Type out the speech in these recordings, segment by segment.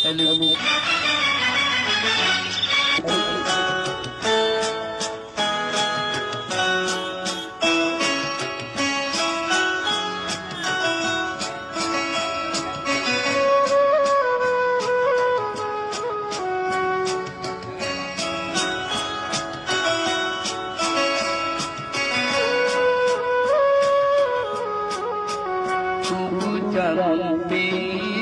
อย่าลืมจรังปี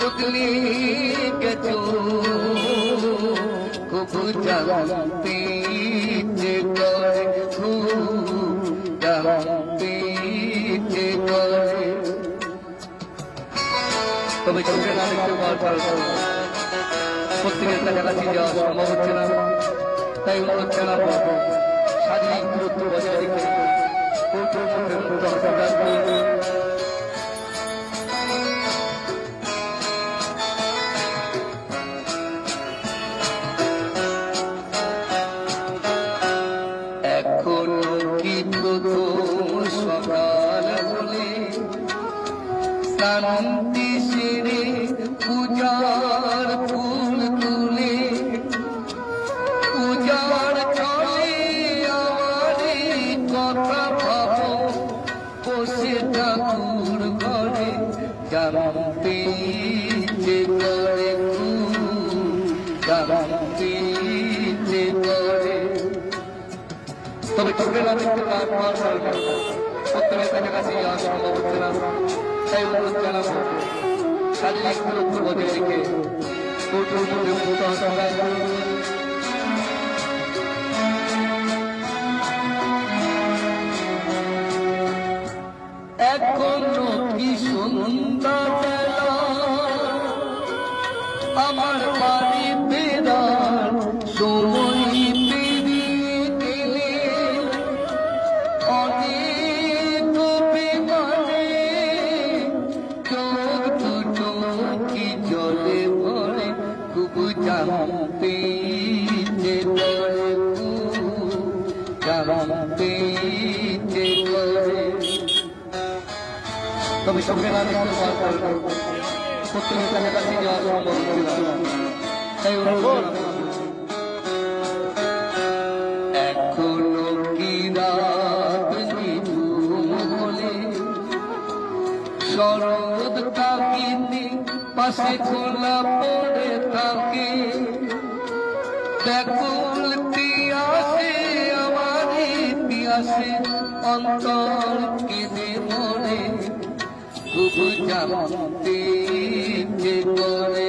বদলে গেছো। খুব জানতে ইচ্ছে করে, খুব জানতে ইচ্ছে করে। তবে চোখে না দেখতে পাওয়ার প্রত্যেকের কাছাকাছি যাওয়া সম্ভব হচ্ছে না। তাই অনুরোধ জানাব দূরত্ব বজায় রেখে কি সকাল হলে জানতে যে করে জানতে যে করে তবে চোখে না দেখতে পাওয়ার পর প্রত্যেকের কাছাকাছি যাওয়া সম্ভব হচ্ছে না। তাই অনুরোধ জানাব, শারীরিক দূরত্ব বজায় রেখে কৌতুক মুক্ত হতে আমার বাড়ি ফেরার সময় পেরিয়ে গেলে অনেক বিমানে চোখ কি জলে ভরে খুব জানতে জানতে তবে সঙ্গে না প্রত্যেকের কাছাকাছি যাওয়া সম্ভব তাই এখনও কি পাশে খোলা পড়ে থাকে। ব্যাকুল পিয়াসে আমার পিয়াসে অন্তর কেঁদে মরে জানতে করে